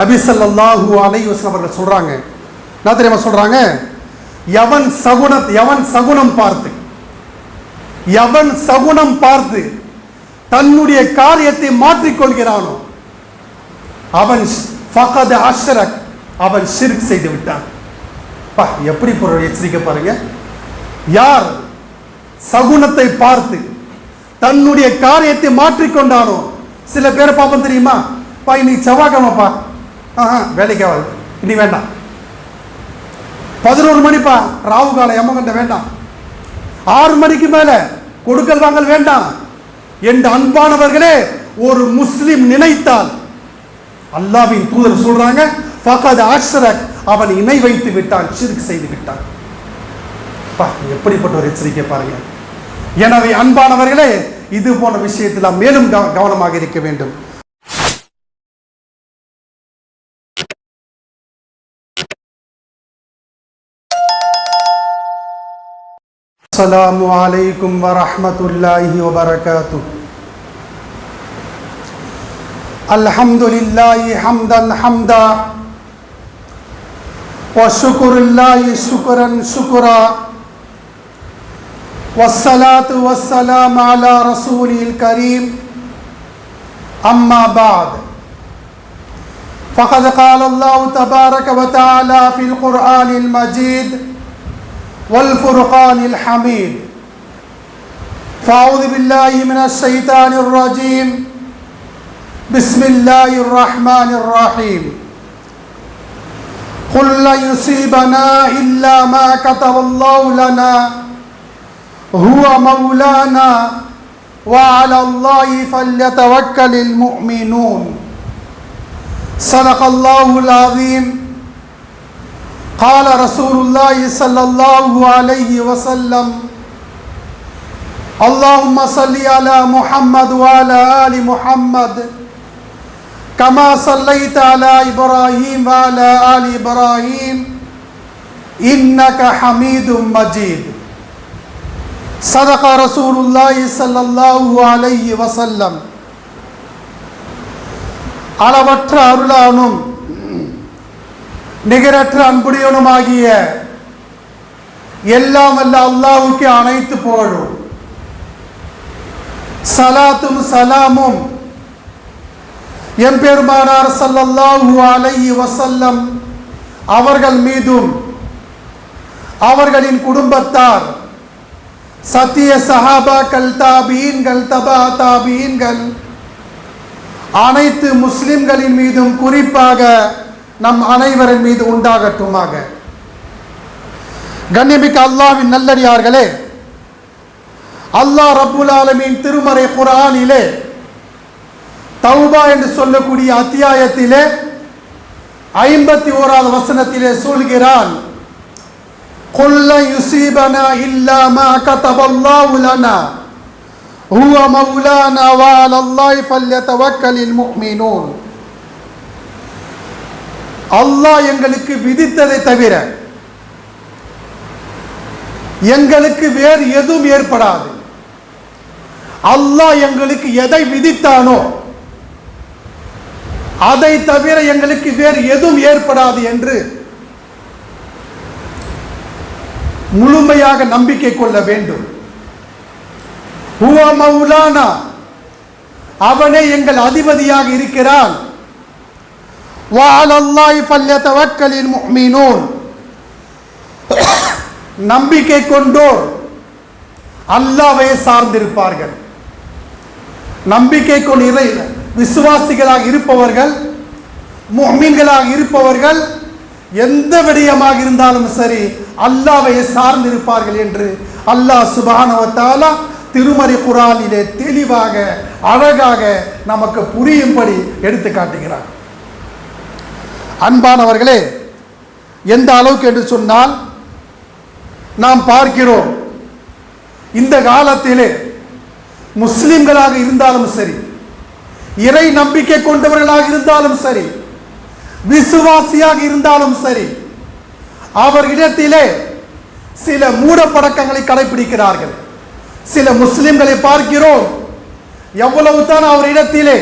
நபிசல்லாஹூ ஸல்லல்லாஹு அவர்கள் சொல்றாங்க. என்ன தெரியுமா சொல்றாங்க? எவன் சகுன எவன் சகுனம் பார்த்து எவன் சகுனம் பார்த்து தன்னுடைய காரியத்தை மாற்றிக்கொள்கிறானோ அவன் ஃபகத் அஷ்ரக் அவன் ஷிர்க் செய்து விட்டான். பா எப்படி பொருள் எச்சரிக்கை பாருங்க. யார் சகுனத்தை பார்த்து தன்னுடைய காரியத்தை மாற்றிக்கொண்டானோ சில பேரை பார்ப்போம் தெரியுமா? பா இன்னைக்கு செவ்வாய்க்கிழமைப்பா. ஆஹா வேலைக்கு ஆகாது. இனி வேண்டாம். பதினோரு மணிப்பா ராவு காலை எம்மகண்ட வேண்டாம். ஆறு மணிக்கு மேல கொடுக்கல் வாங்கல் வேண்டாம். என்று அன்பானவர்களே ஒரு முஸ்லிம் நினைத்தால் அல்லாவின் தூதர் சொல்றாங்க ஃபகத் அஷ்ரக். அவன் இணை வைத்து விட்டான் சிறுக்கு செய்து விட்டான். எப்படிப்பட்ட ஒரு எச்சரிக்கை பாருங்க. எனவே அன்பானவர்களே இது போன்ற விஷயத்தில் மேலும் கவ- கவனமாக இருக்க வேண்டும். السلام عليكم ورحمة الله وبركاته. الحمد لله حمدا حمدا وشكر الله شكرا شكرا. والصلاة والسلام على رسوله الكريم. أما بعد فقد قال الله تبارك وتعالى في القرآن المجيد والفرقان الحميد. فأعوذ بالله من الشيطان الرجيم. بسم الله الرحمن الرحيم. قل لن يصيبنا إلا ما كتب الله لنا. هو مولانا وعلى الله فليتوكل المؤمنون. صدق الله العظيم. قال رسول الله صلى الله عليه وسلم اللهم صل على محمد وعلى آل محمد كما صليت على إبراهيم وعلى آل إبراهيم إنك حميد مجيد صدق رسول الله صلى الله عليه وسلم அளவற்ற அருளானும் நிகரற்ற அன்புடையவனுமாகிய எல்லாம் வல்ல அல்லாவுக்கு அனைத்து புகழும். சலாத்தும் சலாமும் எம்பெருமானார் சல்லல்லாஹு அலைஹி வசல்லம் அவர்கள் மீதும் அவர்களின் குடும்பத்தார் சத்திய சஹாபாக்கள் தாபீன்கள் தபா தாபீன்கள் அனைத்து முஸ்லிம்களின் மீதும் குறிப்பாக நம் அனைவரின் மீது உண்டாகட்டுமாக. கண்ணியமிக்க அல்லாவின் நல்லடியார்களே அல்லாஹ் ரப்புல் ஆலமின் திருமறை குரானிலே தௌபா என்று சொல்லக்கூடிய அத்தியாயத்திலே ஐம்பத்தி ஓராவது வசனத்திலே சொல்கிறான் கொல்ல யுசீபனா இல்லாம கதபல்லா உலனா ஹுவ மௌலானா வாலல்லாய் ஃபல்யதவக்கலில் முஃமினூன் அல்லாஹ் எங்களுக்கு விதித்ததை தவிர எங்களுக்கு வேறு எதுவும் ஏற்படாது. அல்லாஹ் எங்களுக்கு எதை விதித்தானோ அதை தவிர எங்களுக்கு வேறு எதுவும் ஏற்படாது என்று முழுமையாக நம்பிக்கை கொள்ள வேண்டும். ஹுவ மௌலானா அவனே எங்கள் அதிபதியாக இருக்கிறான். வஅலல்லாஹி ஃபல்யதவக்கலில் முஃமினூன். நம்பிக்கை கொண்டோர் அல்லாவை சார்ந்திருப்பார்கள். நம்பிக்கை கொண்டு இறை விசுவாசிகளாக இருப்பவர்கள் முஹ்மீன்களாக இருப்பவர்கள் எந்த விடயமாக இருந்தாலும் சரி அல்லாவை சார்ந்திருப்பார்கள் என்று அல்லாஹ் சுபானவத்தாலா திருமறை குரானிலே தெளிவாக அழகாக நமக்கு புரியும்படி எடுத்து காட்டுகிறார் அன்பானவர்களே எந்த அளவுக்கு என்று சொன்னால் நாம் பார்க்கிறோம் இந்த காலத்திலே முஸ்லிம்களாக இருந்தாலும் சரி இறை நம்பிக்கை கொண்டவர்களாக இருந்தாலும் சரி விசுவாசியாக இருந்தாலும் சரி அவர்களிடத்திலே சில மூடப்படக்கங்களை கடைபிடிக்கிறார்கள் சில முஸ்லிம்களை பார்க்கிறோம் எவ்வளவு தான் அவரிடத்திலே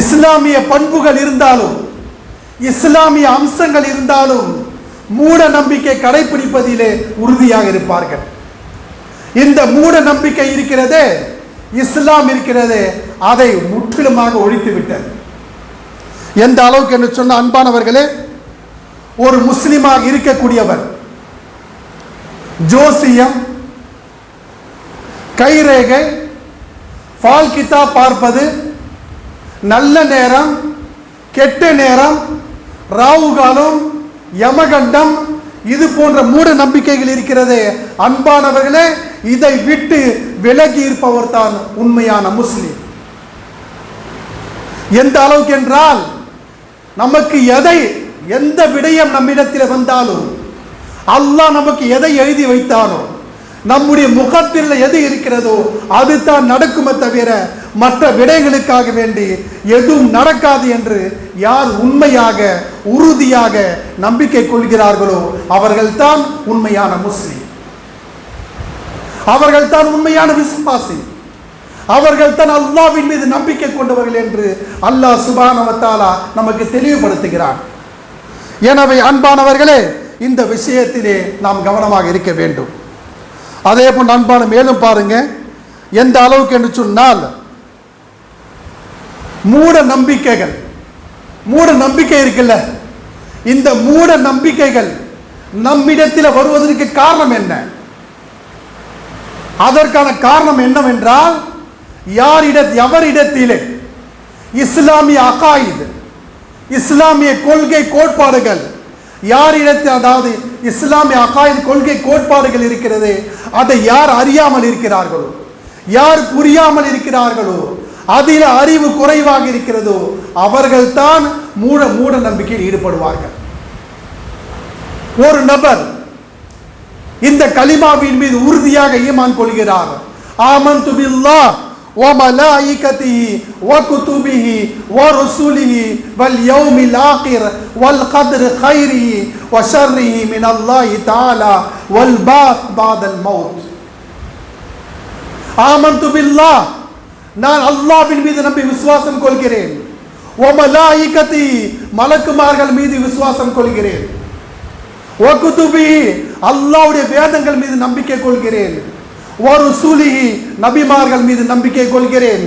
இஸ்லாமிய பண்புகள் இருந்தாலும் இஸ்லாமிய அம்சங்கள் இருந்தாலும் மூட நம்பிக்கை கடைபிடிப்பதிலே உறுதியாக இருப்பார்கள். இந்த மூட நம்பிக்கை இருக்கிறதே இஸ்லாம் இருக்கிறது அதை முற்றிலுமாக ஒழித்து விட்டது எந்த அளவுக்கு என்று சொன்ன அன்பானவர்களே ஒரு முஸ்லிமாக இருக்கக்கூடியவர் ஜோசியம் கைரேகை பால் கிதாப் பார்ப்பது நல்ல நேரம் கெட்ட நேரம் ராவு காலம் யமகண்டம் இது போன்ற மூட நம்பிக்கைகள் இருக்கிறதே. அன்பானவர்களே இதை விட்டு விலகி இருப்பவர் தான் உண்மையான முஸ்லிம். எந்த அளவுக்கு என்றால் நமக்கு எதை எந்த விடயம் நம்மிடத்தில் வந்தாலும் அல்லாஹ் நமக்கு எதை எழுதி வைத்தானோ நம்முடைய முகத்தில் எது இருக்கிறதோ அதுதான் நடக்குமே தவிர மற்ற விடைகளுக்காக வேண்டி எதுவும் நடக்காது என்று யார் உண்மையாக உறுதியாக நம்பிக்கை கொள்கிறார்களோ அவர்கள்தான் உண்மையான முஸ்லீம். அவர்கள்தான் உண்மையான விசுவாசி. அவர்கள்தான் அல்லாவின் மீது நம்பிக்கை கொண்டவர்கள் என்று அல்லாஹ் சுபானவத்தாலா நமக்கு தெளிவுபடுத்துகிறான். எனவே அன்பானவர்களே இந்த விஷயத்திலே நாம் கவனமாக இருக்க வேண்டும். அதே போல் அன்பான மேலும் பாருங்க. எந்த அளவுக்கு என்று சொன்னால் மூட நம்பிக்கைகள் மூட நம்பிக்கை இருக்குல்ல? இந்த மூட நம்பிக்கைகள் நம்மிடத்தில் வருவதற்கு காரணம் என்ன? அதற்கான காரணம் என்னவென்றால் யாரிட எவரிடத்திலே இஸ்லாமிய அகாயுது இஸ்லாமிய கொள்கை கோட்பாடுகள் யாரிடத்தில் அதாவது இஸ்லாமிய அகாயிது கொள்கை கோட்பாடுகள் இருக்கிறது அதை யார் அறியாமல் இருக்கிறார்களோ யார் புரியாமல் இருக்கிறார்களோ அதில் அறிவு குறைவாக இருக்கிறதோ அவர்கள்தான் மூட மூட நம்பிக்கையில் ஈடுபடுவார்கள். ஒரு நபர் இந்த கலிமாவின் மீது உறுதியாக ஈமான் கொள்கிறார். ஆமன் துபில்லா وملائكته وكتبه ورسله واليوم الآخر والقدر خيره وشره من الله تعالى والبعث بعد الموت ஆமன்து பில்லாஹ் நான் அல்லாஹ்வின் மீது நம்பி விசுவாசம் கொள்கிறேன் ஒமலாயிகத்தி மலக்குமார்கள் மீது விசுவாசம் கொள்கிறேன் ஒகுதுபி அல்லாவுடைய வேதங்கள் மீது நம்பிக்கை கொள்கிறேன் ஒரு சுலிஹி நபிமார்கள் மீது நம்பிக்கை கொள்கிறேன்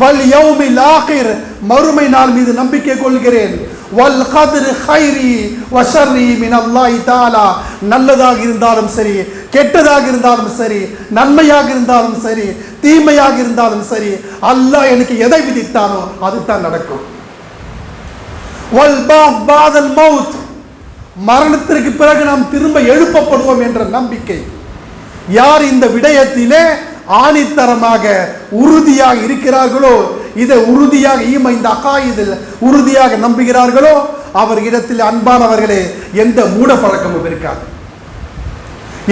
வல் யௌமி லாகிர் மறுமை நாள் மீது நம்பிக்கை கொள்கிறேன் வல் கதிர் ஹைரி வஷர்ரி மின் அல்லாஹ் தாலா நல்லதாக இருந்தாலும் சரி கெட்டதாக இருந்தாலும் சரி நன்மையாக இருந்தாலும் சரி தீமையாக இருந்தாலும் சரி அல்லாஹ் எனக்கு எதை விதித்தானோ அதுதான் நடக்கும். வல் பாஃப் பாதல் மவுத். மரணத்திற்கு பிறகு நாம் திரும்ப எழுப்பப்படுவோம் என்ற நம்பிக்கை. யார் இந்த விடயத்திலே ஆணித்தரமாக உறுதியாக இருக்கிறார்களோ இதை உறுதியாக ஈம இந்த அகாயுதில் உறுதியாக நம்புகிறார்களோ அவர் இடத்தில் அன்பானவர்களே எந்த மூட பழக்கமும் இருக்காது.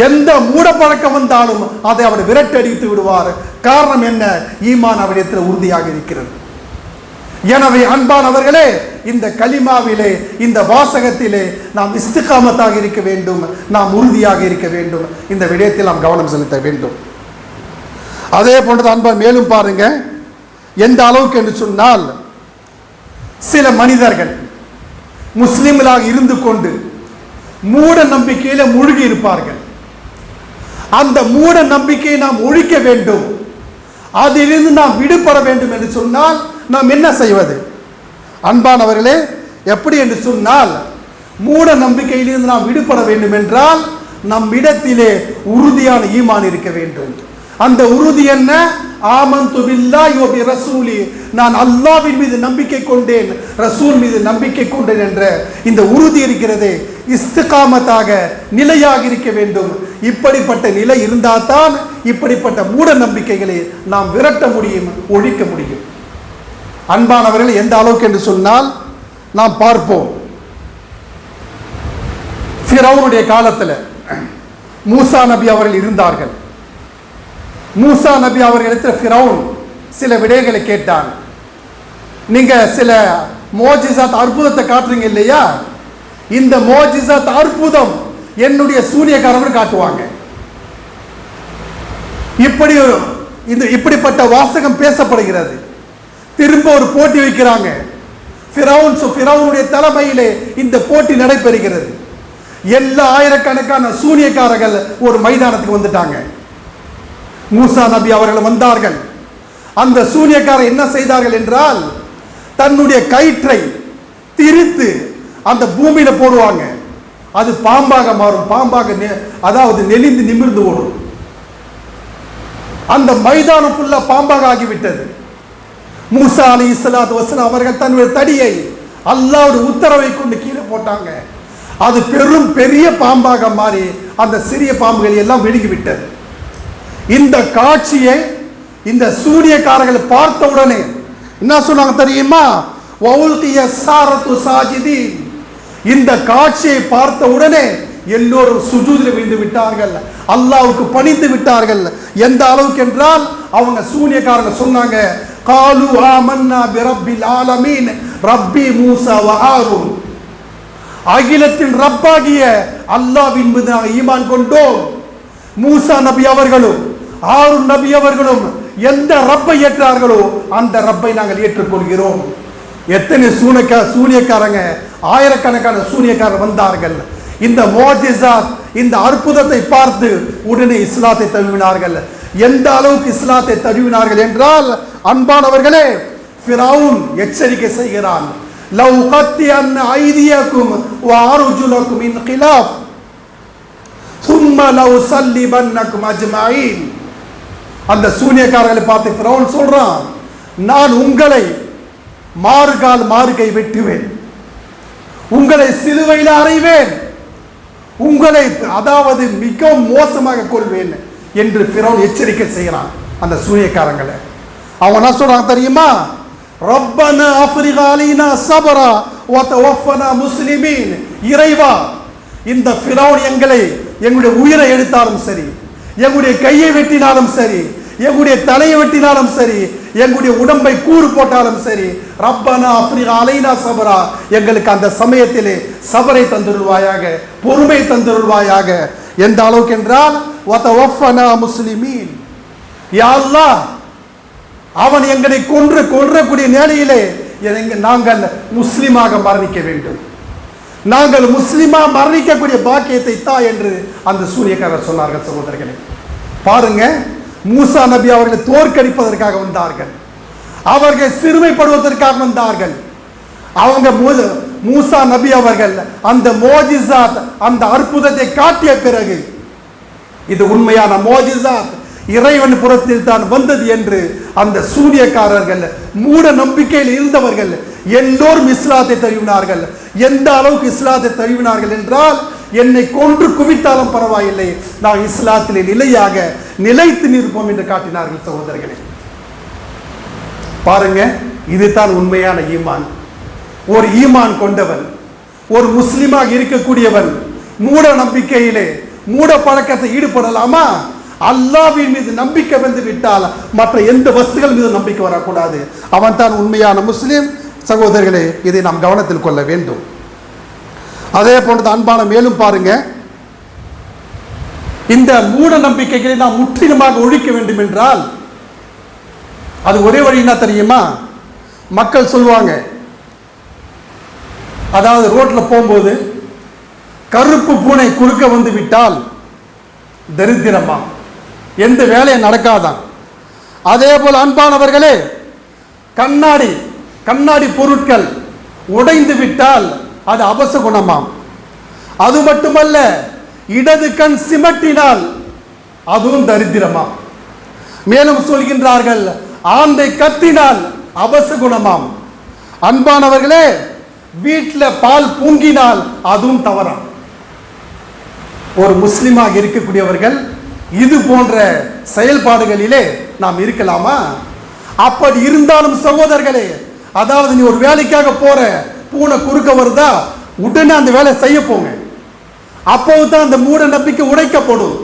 எந்த மூட பழக்கம் வந்தாலும் அதை அவர் விரட்டடித்து விடுவார். காரணம் என்ன? ஈமான் அவரிடத்தில் உறுதியாக இருக்கிறது. எனவே அன்பானவர்களே இந்த கலிமாவிலே இந்த வாசகத்திலே நாம் இஸ்திகாமத்தாக இருக்க வேண்டும் நாம் உறுதியாக இருக்க வேண்டும். இந்த விடயத்தில் நாம் கவனம் செலுத்த வேண்டும். அதே போன்றது அன்பான் மேலும் பாருங்க. எந்த அளவுக்கு என்று சொன்னால் சில மனிதர்கள் முஸ்லிம்களாக இருந்து கொண்டு மூட நம்பிக்கையில மூழ்கி இருப்பார்கள். அந்த மூட நம்பிக்கையை நாம் ஒழிக்க வேண்டும். அதிலிருந்து நாம் விடுபட வேண்டும் என்று சொன்னால் நாம் என்ன செய்வது? அன்பானவர்களே எப்படி என்று சொன்னால் மூட நம்பிக்கையிலிருந்து நாம் விடுபட வேண்டும் என்றால் நம் இடத்திலே உறுதியான ஈமான் இருக்க வேண்டும். அந்த உறுதி என்ன? ஆமந்து பில்லாஹி ரசூலி. நான் அல்லாவின் மீது நம்பிக்கை கொண்டேன் ரசூல் மீது நம்பிக்கை கொண்டேன் என்ற இந்த உறுதி இருக்கிறதே இஸ்துகாமத்தாக நிலையாக இருக்க வேண்டும். இப்படிப்பட்ட நிலை இருந்தால் தான் இப்படிப்பட்ட மூட நம்பிக்கைகளை நாம் விரட்ட முடியும் ஒழிக்க முடியும். அன்பானவர்கள் எந்த அளவுக்கு என்று சொன்னால் நாம் பார்ப்போம். ஃபிரௌனுடைய காலத்தில் மூசா நபி அவர்கள் இருந்தார்கள். மூசா நபி அவர்களிடத்தில் ஃபிரௌன் சில விடயங்களை கேட்டான். நீங்க சில மோஜிசாத் அற்புதத்தை காட்டுறீங்க இல்லையா? இந்த மோஜிசாத் அற்புதம் என்னுடைய சூரியக்காரர்கள் காட்டுவாங்க. இப்படி இந்த இப்படிப்பட்ட வாசகம் பேசப்படுகிறது. திரும்ப ஒரு போட்டி வைக்கிறாங்க. ஃபிரௌன் ஃபிரௌனுடைய தலைமையிலே இந்த போட்டி நடைபெறுகிறது. எல்லா ஆயிரக்கணக்கான சூனியக்காரர்கள் ஒரு மைதானத்துக்கு வந்துட்டாங்க. மூசா நபி அவர்கள் வந்தார்கள். அந்த சூனியக்காரர் என்ன செய்தார்கள் என்றால் தன்னுடைய கயிற்றை திரித்து அந்த பூமியில போடுவாங்க. அது பாம்பாக மாறும். பாம்பாக நெ- அதாவது நெளிந்து நிமிர்ந்து ஓடும். அந்த மைதானம் ஃபுல்லாக பாம்பாக ஆகிவிட்டது. மூசா அலி இஸ்லாத் வசலாம் அவர்கள் தன்னுடைய தடியை அல்லாவுடைய உத்தரவை கொண்டு கீழே போட்டாங்க. அது பெரும் பெரிய பாம்பாக மாறி அந்த சிறிய பாம்புகள் எல்லாம் விழுங்கிவிட்டது. இந்த காட்சியை இந்த சூரியக்காரர்கள் பார்த்த உடனே என்ன சொன்னாங்க தெரியுமா? வவுல்கிய இந்த காட்சியை பார்த்த உடனே எல்லோரும் சுஜூதில் விழுந்து விட்டார்கள். அல்லாவுக்கு பணிந்து விட்டார்கள். எந்த அளவுக்கு என்றால் அவங்க சூனியக்காரங்க சொன்னாங்க காலு ஆமன்னா பிரப்பில் ஆலமீன் ரப்பி மூசா வ அகிலத்தின் ரப்பாகிய அல்லாவின் மீது நாங்கள் ஈமான் கொண்டோம். மூசா நபி அவர்களும் ஆருன் நபி அவர்களும் எந்த ரப்பை ஏற்றார்களோ அந்த ரப்பை நாங்கள் ஏற்றுக்கொள்கிறோம். எத்தனை சூனியக்கா சூனியக்காரங்க ஆயிரக்கணக்கான சூனியக்காரர் வந்தார்கள். இந்த மோஜிசாத் இந்த அற்புதத்தை பார்த்து உடனே இஸ்லாத்தை தழுவினார்கள். எந்த அளவுக்கு இஸ்லாத்தை தழுவினார்கள் என்றால் அன்பானவர்களே ஃபிரௌன் எச்சரிக்கை செய்கிறான். லவ் கத்தி அன் ஐதியக்கும் வாருஜுலக்கும் இன் கிலாஃப் சும்ம லவ் சல்லிபன்னக்கும் அஜ்மாயின். அந்த சூனியக்காரர்களை பார்த்து பிரவுன் சொல்றான் நான் உங்களை மாறுகால் மாறுகை வெட்டுவேன். உங்களை சிலுவையில் அறைவேன். உங்களை அதாவது மிகவும் மோசமாக கொள்வேன். என்று ஃபிரௌன் எச்சரிக்கை செய்கிறான் அந்த சூனியக்காரங்களை அவன் என்ன சொல்கிறான் தெரியுமா? ரப்பன ஆஃப்ரிகா சபரா சபரா ஒப்பனா முஸ்லிமீன் இறைவா. இந்த ஃபிரௌன் எங்களை எங்களுடைய உயிரை எடுத்தாலும் சரி எங்களுடைய கையை வெட்டினாலும் சரி எங்களுடைய தலையை வெட்டினாலும் சரி எங்களுடைய உடம்பை கூறு போட்டாலும் சரி ரப்பனா அப்ரிகா அலைனா சபரா எங்களுக்கு அந்த சமயத்திலே சபரை தந்துருவாயாக பொறுமை தந்துருவாயாக எந்த அளவுக்கு என்றால் வத்தவஃபனா முஸ்லிமீன் யா அல்லாஹ் அவன் எங்களை கொன்று கொன்றக்கூடிய நிலையிலே நாங்கள் முஸ்லிமாக மரணிக்க வேண்டும். நாங்கள் முஸ்லிமா மரணிக்கக்கூடிய பாக்கியத்தை தா என்று அந்த சூரியக்காரர் சொன்னார்கள் சகோதரர்களே. பாருங்க மூசா நபி அவர்களை தோற்கடிப்பதற்காக வந்தார்கள். அவர்கள் சிறுமைப்படுவதற்காக வந்தார்கள். அவங்க மூசா நபி அவர்கள் அந்த மோஜிசாத் அந்த அற்புதத்தை காட்டிய பிறகு இது உண்மையான மோஜிசாத். இறைவன் புறத்தில் தான் வந்தது என்று அந்த சூரியக்காரர்கள் மூட நம்பிக்கையில் இருந்தவர்கள் எல்லோரும் இஸ்லாத்தை தழுவினார்கள். எந்த அளவுக்கு இஸ்லாத்தை தழுவினார்கள் என்றால் என்னை கொன்று குவித்தாலும் பரவாயில்லை. நான் இஸ்லாத்திலே நிலையாக நிலைத்து நிற்போம் என்று காட்டினார்கள் சகோதரர்களே. பாருங்க இதுதான் உண்மையான ஈமான். ஒரு ஈமான் கொண்டவன் ஒரு முஸ்லிமாக இருக்கக்கூடியவன் மூட நம்பிக்கையிலே மூட பழக்கத்தை ஈடுபடலாமா? அல்லாவின் மீது நம்பிக்கை வந்து விட்டால் மற்ற எந்த வஸ்துகள் மீது நம்பிக்கை வரக்கூடாது. அவன் தான் உண்மையான முஸ்லீம். சகோதரர்களே இதை நாம் கவனத்தில் கொள்ள வேண்டும். அதே போன்றது அன்பான மேலும் பாருங்க. இந்த மூட நம்பிக்கைகளை நாம் முற்றிலுமாக ஒழிக்க வேண்டும் என்றால் அது ஒரே வழி என்ன தெரியுமா? மக்கள் சொல்லுவாங்க அதாவது ரோட்டில் போகும்போது கருப்பு பூனை குறுக்க வந்து விட்டால் தரித்திரமா? எந்த வேலையும் நடக்காதான் அதே போல் அன்பானவர்களே கண்ணாடி கண்ணாடி பொருட்கள் உடைந்து விட்டால் அது குணமாம் அது மட்டுமல்ல இடது கண் சிமட்டினால் அதுவும் தரித்திரமாம் மேலும் சொல்கின்றார்கள் ஆந்தை கத்தினால் அபசகுணமாம் அன்பானவர்களே வீட்டில் பால் பூங்கினால் அதுவும் தவறாம் ஒரு முஸ்லீமாக இருக்கக்கூடியவர்கள் இது போன்ற செயல்பாடுகளிலே நாம் இருக்கலாமா? அப்படி இருந்தாலும் சகோதரர்களே அதாவது நீ ஒரு வேலைக்காக போற பூனை குறுக்க வருதா? உடனே அந்த வேலை செய்ய போங்க. அப்போது தான் அந்த மூட நம்பிக்கை உடைக்கப்படும்.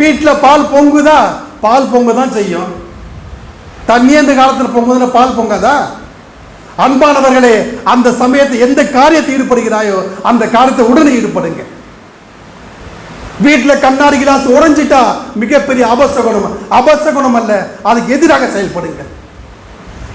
வீட்டில் பால் பொங்குதா? பால் பொங்க தான் செய்யும். தண்ணி அந்த காலத்தில் பொங்குதுன்னா பால் பொங்காதா? அன்பானவர்களே அந்த சமயத்தை எந்த காரியத்தை ஈடுபடுகிறாயோ அந்த காரியத்தை உடனே ஈடுபடுங்க. வீட்டில் கண்ணாடி கிளாஸ் உறைஞ்சிட்டா மிகப்பெரிய அபச குணம் அபச குணம் அல்ல அதுக்கு எதிராக செயல்படுங்க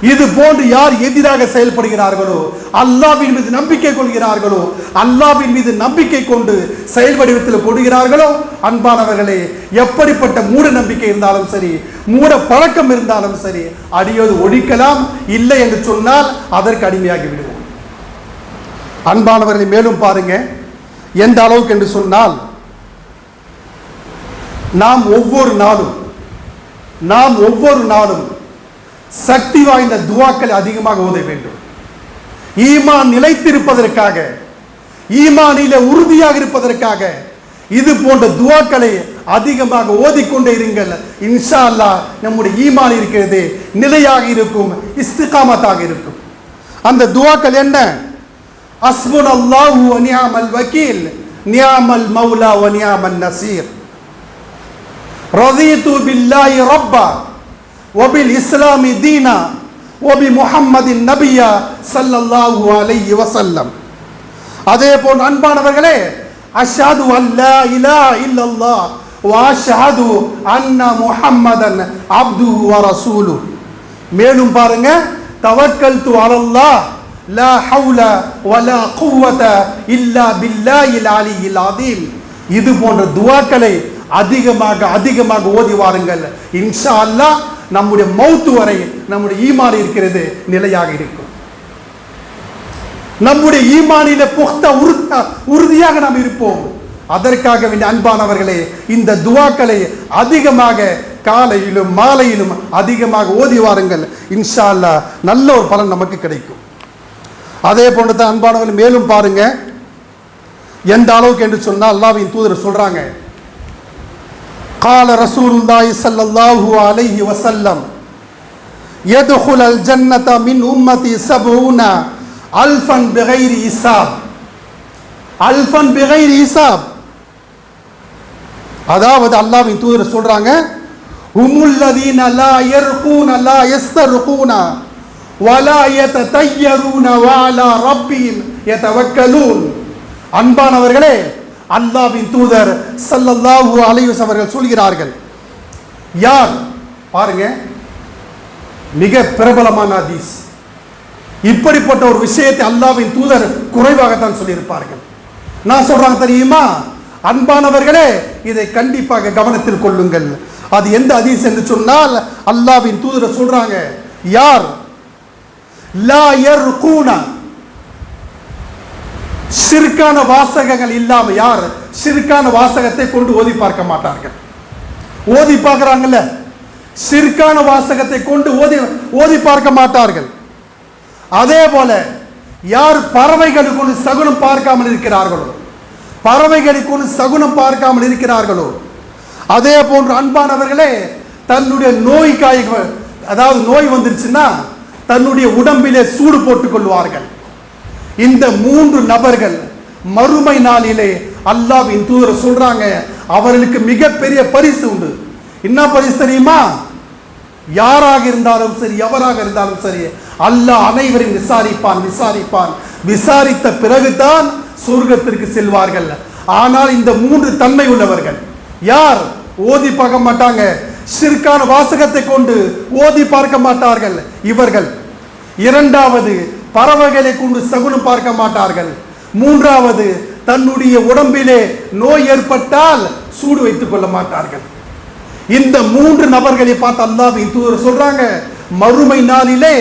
இது போன்று யார் எதிராக செயல்படுகிறார்களோ அல்லாவின் மீது நம்பிக்கை கொள்கிறார்களோ அல்லாவின் மீது நம்பிக்கை கொண்டு செயல் வடிவத்தில் கொடுகிறார்களோ அன்பானவர்களே எப்படிப்பட்ட மூட நம்பிக்கை இருந்தாலும் சரி மூட பழக்கம் இருந்தாலும் சரி அடியோடு ஒழிக்கலாம் இல்லை என்று சொன்னால் அதற்கு அடிமையாகி விடுவோம். அன்பானவர்களை மேலும் பாருங்க எந்த அளவுக்கு என்று சொன்னால் நாம் ஒவ்வொரு நாளும் நாம் ஒவ்வொரு நாளும் சக்தி வாய்ந்த துவாக்களை அதிகமாக ஓத வேண்டும். ஈமான் நிலைத்திருப்பதற்காக ஈமானில உறுதியாக இருப்பதற்காக இது போன்ற துவாக்களை அதிகமாக ஓதிக்கொண்டே இருங்கள். இன்ஷா அல்லாஹ் நம்முடைய ஈமான் இருக்கிறது நிலையாக இருக்கும் இஸ்திகாமத்தாக இருக்கும். அந்த துவாக்கள் என்ன? அஸ்முன் அல்லாஹு நியாமல் வக்கீல் நியாமல் மௌலா வ நியாமல் நசீர். رضيت بالله ربا وبالإسلام دينا وبمحمد النبي صلى الله عليه وسلم அதே போன்று அன்பானவர்களே அஷ்ஹது அல்லா இலாஹ இல்லல்லாஹ் வஅஷ்ஹது அன்ன முஹம்மதன் அப்துஹு வ ரசூலுஹு மேலும் பாருங்க தவக்கல்து அலல்லாஹ் லா ஹவுல வலா குவத இல்லா பில்லாஹில் அலியில் அதீம் இது போன்ற துவாக்களை அதிகமாக அதிகமாக ஓதி வாருங்கள். இன்ஷா அல்லாஹ் நம்முடைய மௌத்து வரை நம்முடைய ஈமான் இருக்கிறது நிலையாக இருக்கும். நம்முடைய ஈமானில புக்த உறுதியாக நாம் இருப்போம். அதற்காக வேண்டிய அன்பானவர்களே இந்த துவாக்களை அதிகமாக காலையிலும் மாலையிலும் அதிகமாக ஓதி வாருங்கள். இன்ஷா அல்லாஹ் நல்ல ஒரு பலன் நமக்கு கிடைக்கும். அதே போன்று தான் அன்பானவர்கள் மேலும் பாருங்க. எந்த அளவுக்கு என்று சொன்னால் அல்லாவின் தூதர் சொல்றாங்க. قال رسول الله صلى الله عليه وسلم يدخل الجنة من أمتي سبعون ألفا بغير حساب ألفا بغير حساب அதாவது அல்லாவின் தூதர் சொல்றாங்க ஹுமுல்லதீன லா யர்கூன லா யஸ்தர்கூன வலா யததய்யரூன வலா ரப்பிஹிம் யதவக்கலூன் அன்பானவர்களே அல்லாவின் தூதர் ஸல்லல்லாஹு அலைஹி அவர்கள் சொல்கிறார்கள். யார்? பாருங்க. மிக பிரபலமான ஹதீஸ். இப்படிப்பட்ட ஒரு விஷயத்தை அல்லாவின் தூதர் குறைவாகத்தான் சொல்லியிருப்பார்கள். நான் சொல்றாங்க தெரியுமா? அன்பானவர்களே இதை கண்டிப்பாக கவனத்தில் கொள்ளுங்கள். அது எந்த அதீஸ் என்று சொன்னால் அல்லாவின் தூதரை சொல்றாங்க யார்? லா யர்கூனா. சிறுக்கான வாசகங்கள் இல்லாமல் யார் சிறுக்கான வாசகத்தை கொண்டு ஓதி பார்க்க மாட்டார்கள்? ஓதி பார்க்குறாங்கல்ல? சிறுக்கான வாசகத்தை கொண்டு ஓதி ஓதி பார்க்க மாட்டார்கள். அதே போல யார் பறவைகளுக்கு கொண்டு சகுனம் பார்க்காமல் இருக்கிறார்களோ பறவைகளுக்கு சகுனம் பார்க்காமல் இருக்கிறார்களோ அதே போன்று அன்பானவர்களே தன்னுடைய நோய் காய் அதாவது நோய் வந்துருச்சுன்னா தன்னுடைய உடம்பிலே சூடு போட்டுக் கொள்வார்கள். இந்த மூன்று நபர்கள் மறுமை நாளிலே அல்லாவின் தூதர் சொல்றாங்க அவர்களுக்கு மிகப்பெரிய பரிசு உண்டு. என்ன பரிசு தெரியுமா? யாராக இருந்தாலும் சரி எவராக இருந்தாலும் சரி அல்லாஹ் அனைவரையும் விசாரிப்பான் விசாரிப்பான். விசாரித்த பிறகுதான் சொர்க்கத்திற்கு செல்வார்கள். ஆனால் இந்த மூன்று தன்மை உள்ளவர்கள் யார்? ஓதி பார்க்க மாட்டாங்க. சிற்கான வாசகத்தை கொண்டு ஓதி பார்க்க மாட்டார்கள். இவர்கள் இரண்டாவது பறவைகளை கொண்டு சகுனம் பார்க்க மாட்டார்கள். மூன்றாவது தன்னுடைய உடம்பிலே நோய் ஏற்பட்டால் சூடு வைத்துக் கொள்ள மாட்டார்கள். இந்த மூன்று நபர்களை பார்த்து அல்லாவின் தூதர் சொல்றாங்க மறுமை நாளிலே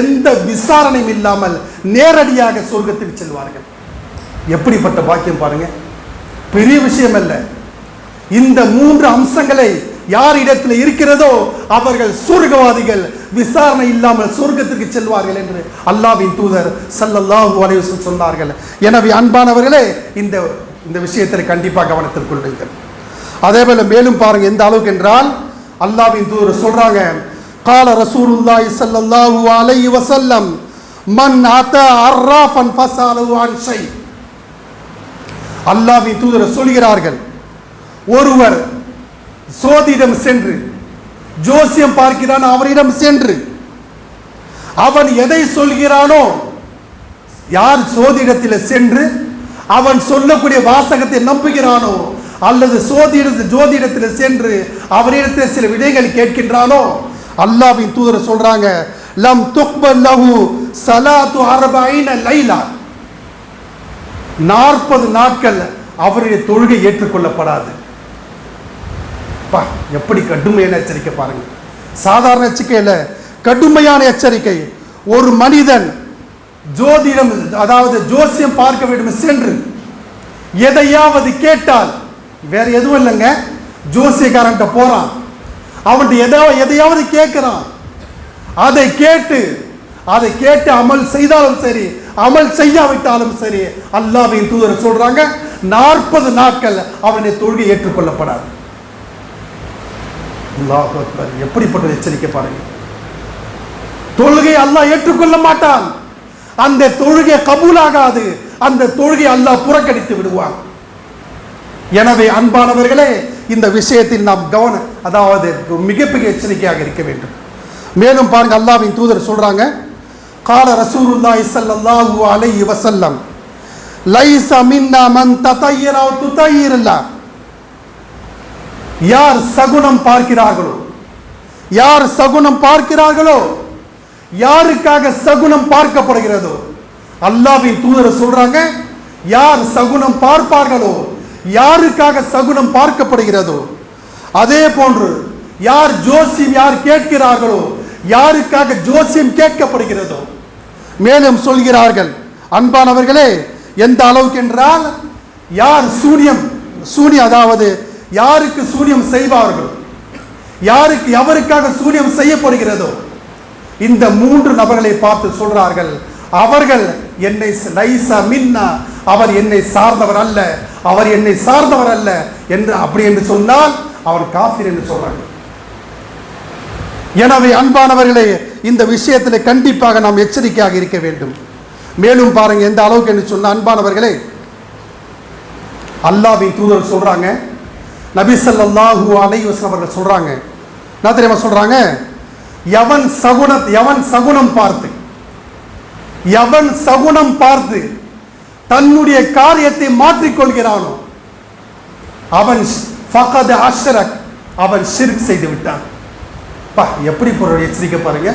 எந்த விசாரணையும் இல்லாமல் நேரடியாக சொர்க்கத்துக்கு செல்வார்கள். எப்படிப்பட்ட பாக்கியம் பாருங்க. பெரிய விஷயம் அல்ல. இந்த மூன்று அம்சங்களை யார் இடத்துல இருக்கிறதோ அவர்கள் சொர்க்கவாதிகள். விசாரணை இல்லாமல் சொர்க்கத்திற்கு செல்வார்கள் என்று அல்லாவின் தூதர் சல்லல்லாஹு அலைவசம் சொன்னார்கள். எனவே அன்பானவர்களே இந்த இந்த விஷயத்தை கண்டிப்பாக கவனத்தில் கொள்ளுங்கள். அதே போல மேலும் பாருங்க எந்த அளவுக்கு என்றால் அல்லாவின் தூதர் சொல்றாங்க கால ரசூலுல்லாஹி சல்லல்லாஹு அலைஹி வஸல்லம் மன் அத்தா அர்ராஃபன் ஃபஸாலஹு அன் ஷை அல்லாவின் தூதர் சொல்கிறார்கள் ஒருவர் சோதிடம் சென்று ஜோசியம் பார்க்கிறான் அவரிடம் சென்று. அவன் எதை சொல்கிறானோ யார் சோதிடத்தில் சென்று அவன் சொல்லக்கூடிய வாசகத்தை நம்புகிறானோ அல்லது சோதிட ஜோதிடத்தில் சென்று அவரிடத்தில் சில விடைகள் கேட்கின்றானோ அல்லாவின் தூதர் சொல்றாங்க லம் துக்பல் லஹு சலாத்து அர்பஈன லைலா. நாற்பது நாட்கள் அவருடைய தொழுகை ஏற்றுக்கொள்ளப்படாது. பா எப்படி கடுமையான எச்சரிக்கை பாருங்க. சாதாரண எச்சரிக்கையில் கடுமையான எச்சரிக்கை. ஒரு மனிதன் ஜோதிடம் அதாவது ஜோசியம் பார்க்க வேண்டும் சென்று எதையாவது கேட்டால் வேற எதுவும் இல்லைங்க ஜோசியக்காரன்ட்ட போறான். அவன்கிட்ட எதாவது எதையாவது கேட்கிறான் அதை கேட்டு அதை கேட்டு அமல் செய்தாலும் சரி அமல் செய்யாவிட்டாலும் சரி அல்லாவின் தூதர் சொல்றாங்க நாற்பது நாட்கள் அவனுடைய தொழுகை ஏற்றுக்கொள்ளப்படாது. அல்லாஹ் அக்பர். எப்படிப்பட்ட எச்சரிக்கை பாருங்கள் தொழுகை அல்லாஹ் ஏற்றுக்கொள்ள மாட்டான். அந்த தொழுகை கபூலாகாது. அந்த தொழுகை அல்லாஹ் புறக்கணித்து விடுவான். எனவே அன்பானவர்களே இந்த விஷயத்தில் நாம் கவனம் அதாவது மிகப்பெரிய எச்சரிக்கையாக இருக்க வேண்டும். மேலும் பாருங்க அல்லாஹ்வின் தூதர் சொல்றாங்க கால ரசூலுல்லாஹி ஸல்லல்லாஹு அலைஹி வஸல்லம் லைஸ மின்னா மன் ததய்யர அவ் யார் சகுனம் பார்க்கிறார்களோ? யார் சகுனம் பார்க்கிறார்களோ? யாருக்காக சகுனம் பார்க்கப்படுகிறதோ? அல்லாவின் தூதர் சொல்றாங்க யார் சகுனம் பார்ப்பார்களோ? யாருக்காக சகுனம் பார்க்கப்படுகிறதோ? அதே போன்று யார் ஜோசியம் யார் கேட்கிறார்களோ? யாருக்காக ஜோசியம் கேட்கப்படுகிறதோ? மேலும் சொல்கிறார்கள் அன்பானவர்களே எந்த அளவுக்கு என்றால் யார் சூனியம்? சூனியம் அதாவது யாருக்கு சூனியம் செய்வார்கள்? யாருக்கு எவருக்காக சூனியம் செய்யப்படுகிறதோ? இந்த மூன்று நபர்களை பார்த்து சொல்றார்கள் அவர்கள் என்னை லைசா மின்னா அவர் என்னை சார்ந்தவர் அல்ல அவர் என்னை சார்ந்தவர் அல்ல என்று அப்படி என்று சொன்னால் அவர் காஃபிர் என்று சொல்றாங்க. எனவே அன்பானவர்களே இந்த விஷயத்தில் கண்டிப்பாக நாம் எச்சரிக்கையாக இருக்க வேண்டும். மேலும் பாருங்க எந்த அளவுக்கு என்று சொன்ன அன்பானவர்களே அல்லாவின் தூதர் சொல்றாங்க நபிசல்லாஹூ அலை அலைஹி அவர்கள் சொல்றாங்க. என்ன தெரியுமா சொல்றாங்க? எவன் சகுன எவன் சகுனம் பார்த்து எவன் சகுனம் பார்த்து தன்னுடைய காரியத்தை மாற்றிக்கொள்கிறானோ அவன் ஃபகத் அஷ்ரக் அவன் ஷிர்க் செய்து விட்டான். பா எப்படி பொருள் எச்சரிக்கை பாருங்க.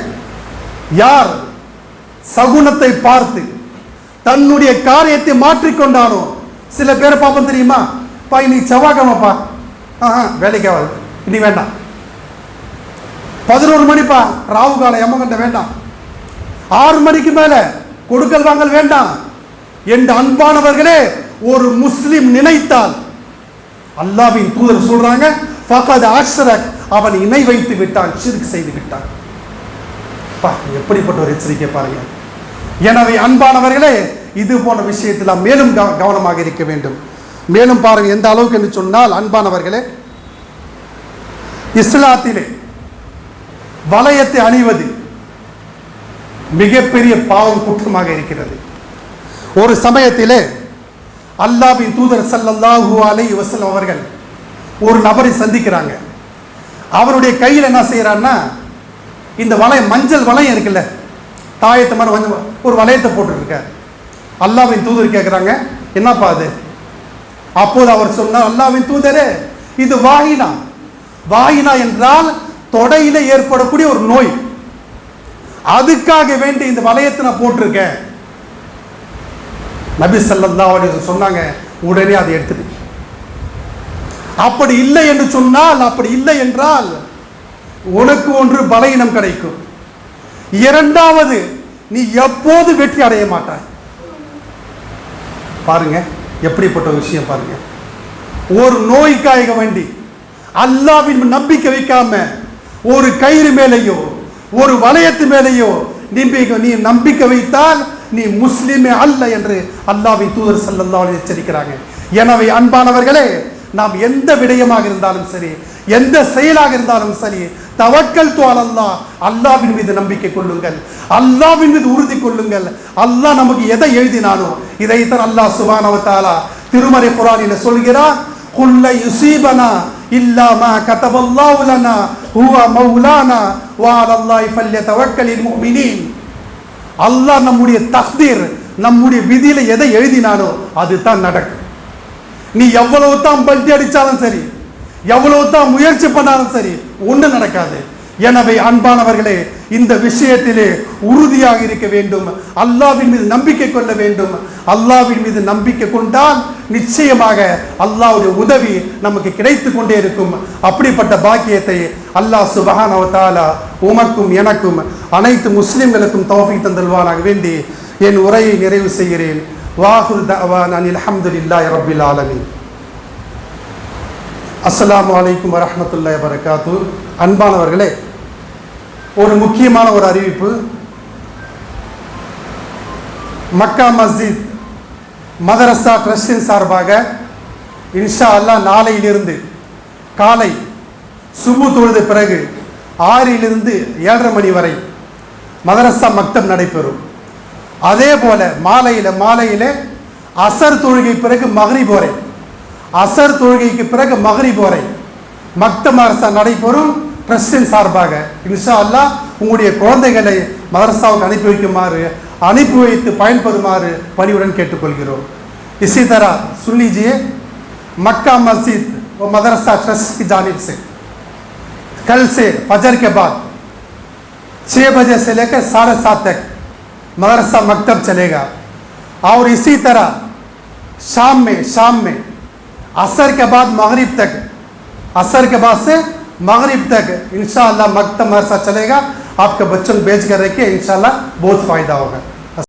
யார் சகுனத்தை பார்த்து தன்னுடைய காரியத்தை மாற்றிக்கொண்டானோ சில பேரை பார்ப்போம் தெரியுமா? பா இன்னைக்கு செவ்வாய்க்கிழமைப்பா. ஆஹா வேலைக்கு ஆகாது. இனி வேண்டாம். பதினோரு மணிப்பா ராவு காலம் எம்மகண்ட வேண்டாம். ஆறு மணிக்கு மேல கொடுக்கல் வாங்கல் வேண்டாம். என்று அன்பானவர்களே ஒரு முஸ்லிம் நினைத்தால் அல்லாவின் தூதர் சொல்றாங்க ஃபகத் அஷ்ரக். அவன் இணை வைத்து விட்டான் சிறுக்கு செய்து விட்டான். பா, எப்படிப்பட்ட ஒரு எச்சரிக்கை பாருங்க. எனவே அன்பானவர்களே இது போன்ற விஷயத்தில் மேலும் கவ- கவனமாக இருக்க வேண்டும். மேலும் பாருங்கள் எந்த அளவுக்கு என்று சொன்னால் அன்பானவர்களே இஸ்லாத்திலே வளையத்தை அணிவது மிகப்பெரிய பாவம் குற்றமாக இருக்கிறது. ஒரு சமயத்திலே அல்லாஹின் தூதர் ஸல்லல்லாஹு அலை வசலம் அவர்கள் ஒரு நபரை சந்திக்கிறாங்க. அவருடைய கையில் என்ன செய்கிறான்னா இந்த வளையம் மஞ்சள் வளையம் இருக்குல்ல தாயத்தை மாதிரி ஒரு வளையத்தை போட்டுருக்க அல்லாஹின் தூதர் கேட்குறாங்க என்னப்பா அது? அப்போது அவர் சொன்னார் அல்லாவின் தூதரே இது வாயினா வாயினா என்றால் தொடையில ஏற்படக்கூடிய ஒரு நோய். அதுக்காக வேண்டி இந்த வளையத்தை நான் போட்டிருக்கேன். நபி சல்லா அலைஹி சொன்னாங்க உடனே அதை எடுத்துட்டு அப்படி இல்லை என்று சொன்னால் அப்படி இல்லை என்றால் உனக்கு ஒன்று பலகீனம் கிடைக்கும். இரண்டாவது நீ எப்போது வெற்றி அடைய மாட்டாய்? பாருங்க. எப்படிப்பட்ட விஷயம் பாருங்க. ஒரு நோய்க்காக வேண்டி அல்லாவின் நம்பிக்கை வைக்காம ஒரு கயிறு மேலேயோ ஒரு வளையத்து மேலேயோ நம்பிக்கை நீ நம்பிக்கை வைத்தால் நீ முஸ்லீமே அல்ல என்று அல்லாவின் தூதர் ஸல்லல்லாஹு எச்சரிக்கிறாங்க. எனவே அன்பானவர்களே நாம் எந்த விடயமாக இருந்தாலும் சரி எந்த செயலாக இருந்தாலும் சரி தவக்கல் துவால் அல்லாஹ் அல்லாவின் மீது நம்பிக்கை கொள்ளுங்கள். அல்லாவின் மீது உறுதி கொள்ளுங்கள். அல்லாஹ் நமக்கு எதை எழுதினானோ இதைத்தான் அல்லாஹ் சுபானவத்தாலா திருமறை குரானில் சொல்கிறார் குல்ல யுசீபனா இல்லாம மா கதபல்லாஹு லனா ஹுவ மௌலானா வ அலல்லாஹி ஃபல்யதவக்கலில் முஃமினீன். அல்லாஹ் நம்முடைய தக்தீர் நம்முடைய விதியில எதை எழுதினானோ அதுதான் நடக்கும். நீ எவ்வளவு தான் பல்டி அடித்தாலும் சரி எவ்வளவு தான் முயற்சி பண்ணாலும் சரி ஒன்றும் நடக்காது. எனவே அன்பானவர்களே இந்த விஷயத்திலே உறுதியாக இருக்க வேண்டும். அல்லாவின் மீது நம்பிக்கை கொள்ள வேண்டும். அல்லாவின் மீது நம்பிக்கை கொண்டால் நிச்சயமாக அல்லாவுடைய உதவி நமக்கு கிடைத்து கொண்டே இருக்கும். அப்படிப்பட்ட பாக்கியத்தை அல்லாஹ் சுபஹானஹு உமக்கும் எனக்கும் அனைத்து முஸ்லிம்களுக்கும் தௌஃபீக் தந்தல்வானாக வேண்டி என் உரையை நிறைவு செய்கிறேன். வாஹுர் தஅவானா அனில் ஹம்துலில்லாஹி ரப்பில் ஆலமீன். அஸ்லாம் அலைக்கும் வரஹ்மத்துல்லாஹி வரகாத்து அன்பானவர்களே ஒரு முக்கியமான ஒரு அறிவிப்பு. மக்கா மஸ்ஜித் மதரசா ட்ரஸ்டின் சார்பாக இன்ஷா அல்லாஹ் நாளையிலிருந்து காலை சுபு தொழுது பிறகு ஆறிலிருந்து ஏழரை மணி வரை மதரசா மக்தம் நடைபெறும். அதே போல மாலையில் மாலையில் அசர் தொழுகை பிறகு மகரிப் வரை அசர் தொழுகைக்கு பிறகு மகரிப் வரை மக்த மதரசா நடைபெறும் ட்ரஸ்டின் சார்பாக இன்ஷா அல்லாஹ் உங்களுடைய குழந்தைகளை மதரசாவுக்கு அனுப்பி வைக்குமாறு அனுப்பி வைத்து பயன்பெறுமாறு பணிவுடன் கேட்டுக்கொள்கிறோம் इसी तरह सुन लीजिए मक्का मस्जिद व मदरसा ट्रस्ट की जानिब से कल से फजर के बाद छः बजे से लेकर साढ़े सात तक मदरसा मकतब चलेगा। और इसी तरह, शाम में शाम में, असर के बाद मगरिब तक, असर के बाद से मगरिब तक, इंशाअल्लाह मकतब मदरसा चलेगा। आपके बच्चों को भेज कर रखिए, इंशाअल्लाह बहुत फ़ायदा होगा।